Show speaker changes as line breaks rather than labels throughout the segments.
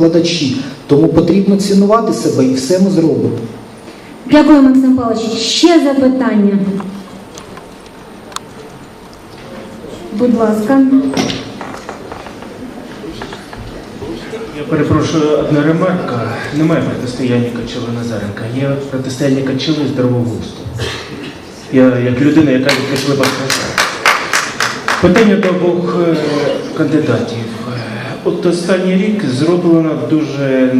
викладачі. Тому потрібно цінувати себе і все ми зробимо.
Дякую, Максим Павлович. Ще запитання. Будь ласка.
Я перепрошую, одна ремарка. Немає протистояння Качила Назаренка. Є протистояння Качила і здоровоглузду. Я як людина, яка відкрила краса. Питання до обох е, кандидатів. От останній рік зроблено дуже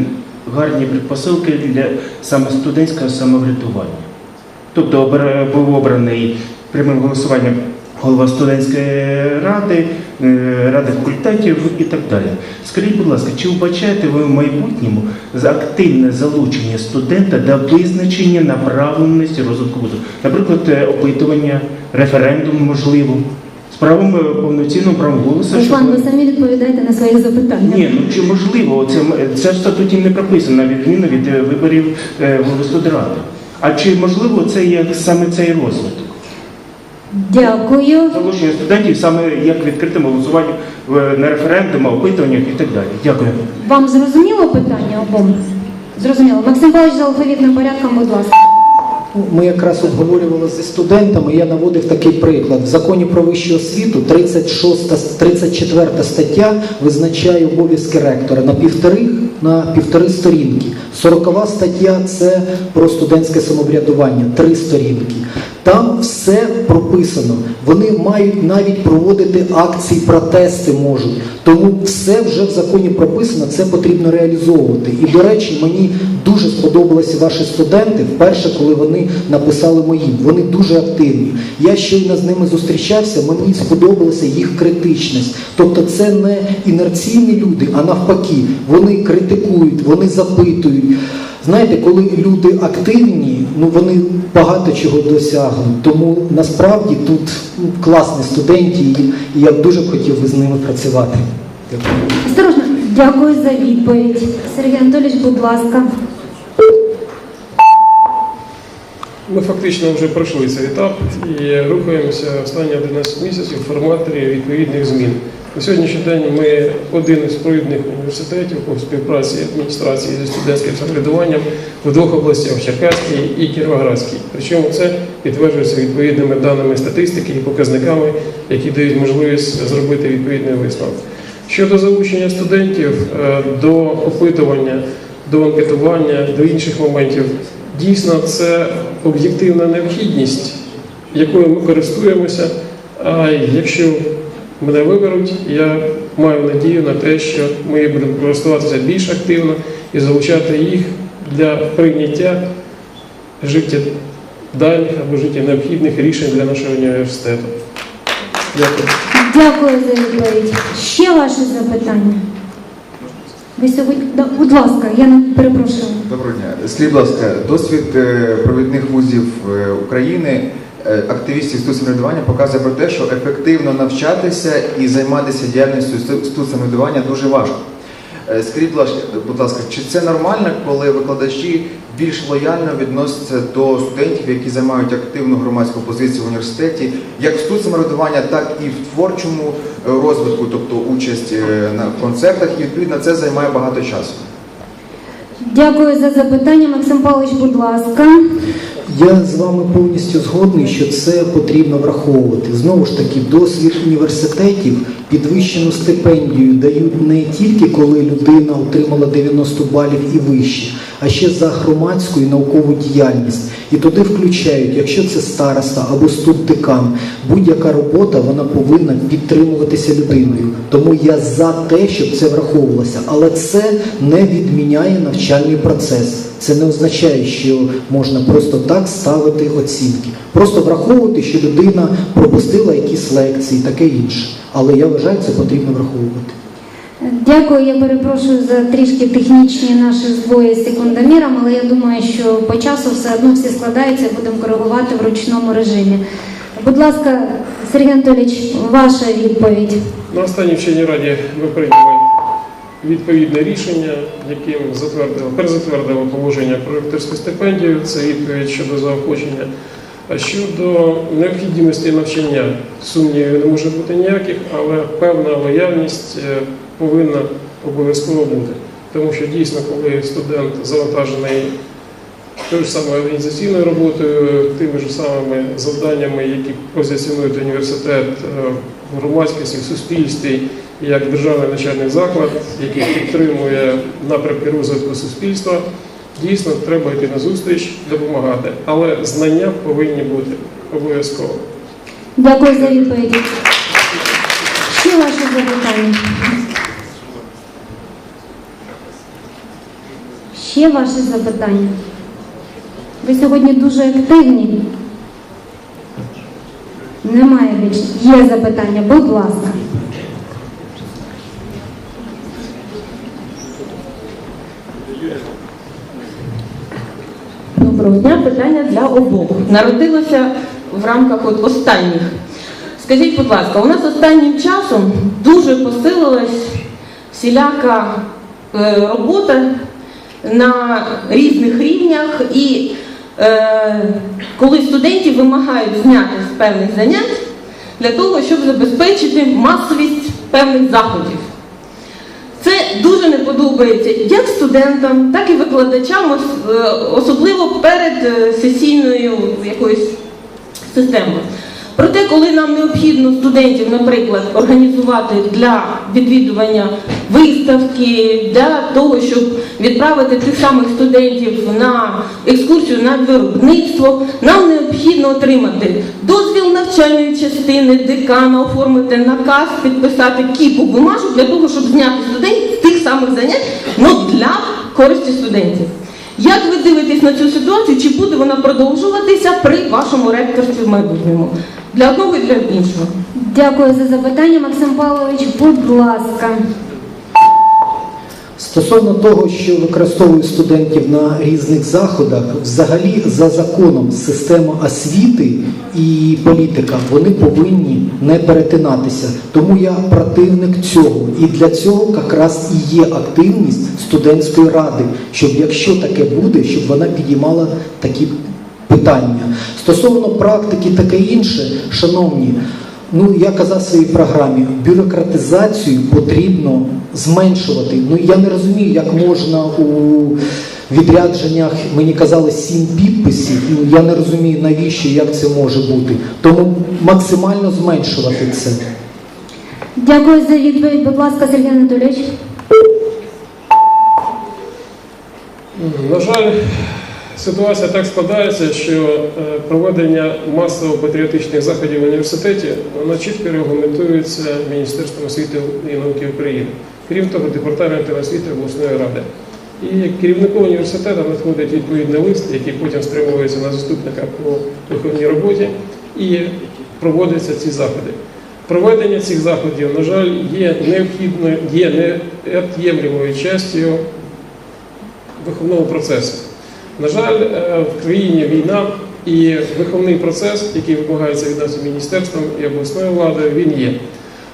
гарні предпосилки для студентського самоврядування. Тобто був обраний прямим голосуванням голова студентської ради, е, ради факультетів і так далі. Скажіть, будь ласка, чи вбачаєте ви в майбутньому активне залучення студента до визначення направленості розвитку вузу? Наприклад, е, опитування, референдум можливо, з правом е, повноцінним правом голосу?
Руслан,
щоб-
ви самі відповідаєте на свої запитання.
ні, ну чи можливо, це, це в статуті не прописано, на відміну від е, виборів е, студради. А чи можливо це є саме цей розвиток?
Дякую.
Залучення студентів саме як відкритим голосуванням на референдумах, опитуваннях і так далі. Дякую.
Вам зрозуміло питання обом? Зрозуміло. Максим Павлович за алфавітним порядком, будь ласка.
Ми якраз обговорювали зі студентами. Я наводив такий приклад. В законі про вищу освіту 36, 34 стаття визначає обов'язки ректора на півтори, на півтори сторінки. 40 стаття це про студентське самоврядування, три сторінки. Там все прописано. Вони мають навіть проводити акції, протести можуть. Тому все вже в законі прописано, це потрібно реалізовувати. І до речі, мені дуже сподобалися ваші студенти вперше, коли вони написали моїм. Вони дуже активні. Я щойно з ними зустрічався, мені сподобалася їх критичність. Тобто це не інерційні люди, а навпаки, вони критикують, вони запитують. Знаєте, коли люди активні, ну вони багато чого досягнуть. Тому насправді тут ну, класні студенти, і я б дуже б хотів би з ними працювати. Дякую.
Осторожно. Дякую за відповідь. Сергій Анатолійович, будь ласка.
Ми фактично вже пройшли цей етап і рухаємося останні 11 місяців в форматі відповідних змін. На сьогоднішній день ми один із провідних університетів по співпраці адміністрації зі студентським самоврядуванням в двох областях Черкаській і Кіровоградській. Причому це підтверджується відповідними даними статистики і показниками, які дають можливість зробити відповідний висновок. Щодо залучення студентів е, до опитування, до анкетування, до інших моментів, дійсно це об'єктивна необхідність, якою ми користуємося. А якщо мене виберуть, я маю надію на те, що ми будемо користуватися більш активно і залучати їх для прийняття життєдальних або життєнеобхідних рішень для нашого університету. Дякую.
Дякую за відповідь. Ще ваші запитання? Ви сьогодні, Да, будь ласка, я не перепрошую.
Доброго дня. Скажіть, будь ласка, досвід е, провідних вузів е, України, активістів студсамоврядування показує про те, що ефективно навчатися і займатися діяльністю сту- студсамоврядування дуже важко. Е, Скажіть, будь ласка- чи це нормально, коли викладачі більш лояльно відносяться до студентів, які займають активну громадську позицію в університеті, як в студсамоврядування, так і в творчому е, розвитку, тобто участь е, на концертах, і відповідно це займає багато часу?
Дякую за запитання. Максим Павлович, будь ласка.
Я з вами повністю згодний, що це потрібно враховувати. Знову ж таки, досвід університетів підвищену стипендію дають не тільки коли людина отримала 90 балів і вище, а ще за громадську і наукову діяльність. І туди включають, якщо це староста або студдекан, будь-яка робота вона повинна підтримуватися людиною. Тому я за те, щоб це враховувалося, але це не відміняє навчальний процес. Це не означає, що можна просто так ставити оцінки. Просто враховувати, що людина пропустила якісь лекції, таке інше. Але я вважаю, це потрібно враховувати.
Дякую, я перепрошую за трішки технічні наші збої з секундоміром, але я думаю, що по часу все одно всі складаються, будемо коригувати в ручному режимі. Будь ласка, Сергій Анатолійович, ваша відповідь.
На останній вченій раді ми прийняли відповідне рішення, яким затвердило, перезатвердило положення про ректорську стипендію. Це відповідь щодо заохочення. А щодо необхідності навчання, сумнівів не може бути ніяких, але певна лояльність е, повинна обов'язково бути. Тому що дійсно, коли студент завантажений тою ж самою організаційною роботою, тими ж самими завданнями, які позиціонують університет е, в громадськості, в суспільстві, як державний навчальний заклад, який підтримує напрямки розвитку суспільства, дійсно треба йти на зустріч, допомагати. Але знання повинні бути обов'язково.
Дякую за відповіді. Ще ваше запитання. Ще ваше запитання. Ви сьогодні дуже активні. Немає більше. Є запитання, будь ласка.
Доброго дня. Питання для обох. Народилося в рамках от останніх. Скажіть, будь ласка, у нас останнім часом дуже посилилась всіляка е, робота на різних рівнях, і е, коли студентів вимагають зняти з певних занять для того, щоб забезпечити масовість певних заходів. Це дуже не подобається як студентам, так і викладачам, е, особливо перед е, сесійною якоюсь системою. Проте, коли нам необхідно студентів, наприклад, організувати для відвідування виставки, для того, щоб відправити тих самих студентів на екскурсію на виробництво, нам необхідно отримати дозвіл навчальної частини, декана, оформити наказ, підписати кіпу бумажок для того, щоб зняти студентів з тих самих занять, ну для користі студентів. Як ви дивитесь на цю ситуацію? Чи буде вона продовжуватися при вашому ректорстві в майбутньому? Для одного і для іншого.
Дякую за запитання, Максим Павлович. Будь ласка.
Стосовно того, що використовують студентів на різних заходах, взагалі за законом система освіти і політика вони повинні не перетинатися. Тому я противник цього. І для цього якраз і є активність студентської ради, щоб якщо таке буде, щоб вона підіймала такі питання. Стосовно практики таке інше, шановні, ну я казав в своїй програмі, бюрократизацію потрібно зменшувати. Ну я не розумію, як можна у відрядженнях, мені казали, сім підписів. Ну я не розумію, навіщо, як це може бути. Тому максимально зменшувати це.
Дякую за відповідь. Будь ласка, Сергій Анатолійович.
На жаль, ситуація так складається, що е, проведення масово-патріотичних заходів в університеті вона чітко регламентується Міністерством освіти і науки України, крім того, департаментом освіти обласної ради. І керівнику університету надходить відповідний лист, який потім спрямовується на заступника по виховній роботі, і проводяться ці заходи. Проведення цих заходів, на жаль, є необхідною, є неот'ємлемою частю виховного процесу. На жаль, е, в країні війна і виховний процес, який вимагається від нас міністерством і обласною владою, він є.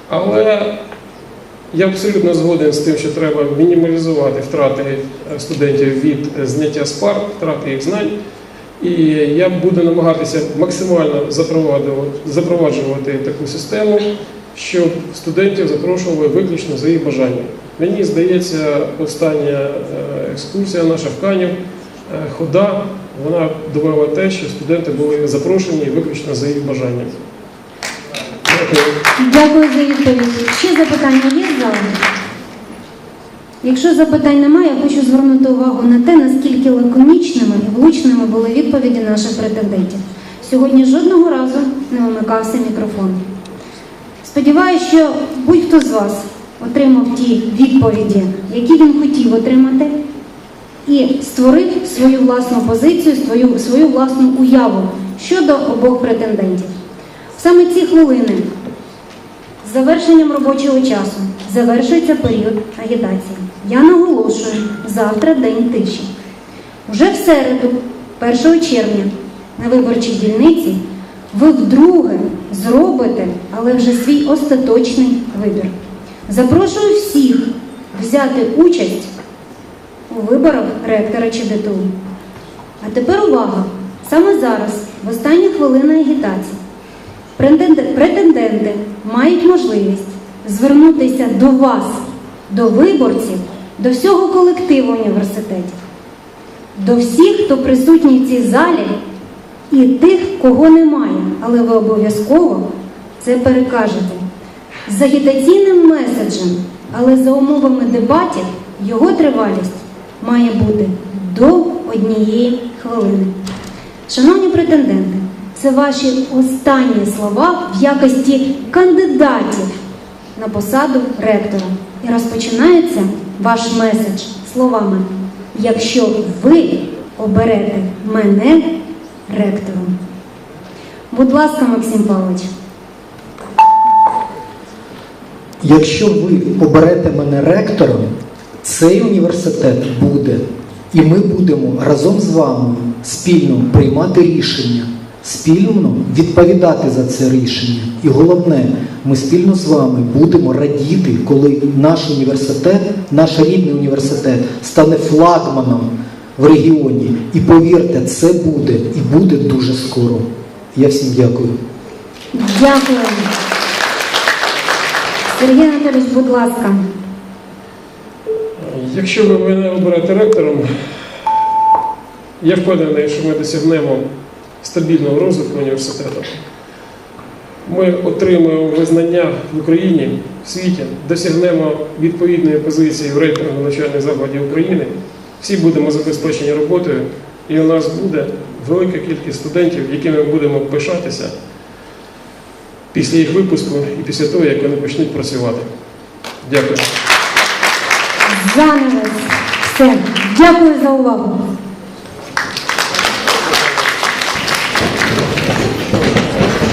Але я абсолютно згоден з тим, що треба мінімалізувати втрати е, студентів від е, зняття з пар, втрати їх знань. І я буду намагатися максимально запроваджувати, таку систему, щоб студентів запрошували виключно за їх бажанням. Мені здається, остання екскурсія наша в Канів, хода, вона довела те, що студенти були запрошені виключно за їх бажанням. Дякую.
Дякую за відповідь. Ще запитання є в залі? Якщо запитань немає, я хочу звернути увагу на те, наскільки лаконічними і влучними були відповіді наших претендентів. Сьогодні жодного разу не вимикався мікрофон. Сподіваюся, що будь-хто з вас отримав ті відповіді, які він хотів отримати, і створив свою власну позицію, свою, свою власну уяву щодо обох претендентів. Саме ці хвилини з завершенням робочого часу завершується період агітації. Я наголошую, завтра день тиші. Уже в середу, 1 червня, на виборчій дільниці ви вдруге зробите, але вже свій остаточний вибір. Запрошую всіх взяти участь у виборах ректора чи ДТУ. А тепер увага! Саме зараз, в останні хвилини агітації, Претенденти мають можливість звернутися до вас, до виборців, до всього колективу університетів, до всіх, хто присутній в цій залі, і тих, кого немає, але ви обов'язково це перекажете. З агітаційним меседжем, але за умовами дебатів його тривалість має бути до однієї хвилини. Шановні претенденти, це ваші останні слова в якості кандидатів на посаду ректора. І розпочинається ваш меседж словами: якщо ви оберете мене ректором. Будь ласка, Максим Павлович.
Якщо ви оберете мене ректором, цей університет буде, і ми будемо разом з вами спільно приймати рішення, спільно відповідати за це рішення. І головне, ми спільно з вами будемо радіти, коли наш університет, наш рідний університет стане флагманом в регіоні. І повірте, це буде і буде дуже скоро. Я всім дякую.
Дякую. Сергій Анатолійович, будь ласка.
Якщо ви мене оберете ректором, я впевнений, що ми досягнемо стабільного розвитку університету. Ми отримаємо визнання в Україні, в світі, досягнемо відповідної позиції в рейтингу навчальних закладів України. Всі будемо забезпечені роботою, і у нас буде велика кількість студентів, якими будемо пишатися після їх випуску і після того, як вони почнуть працювати. Дякую.
Занавес. Все. Дякую за увагу.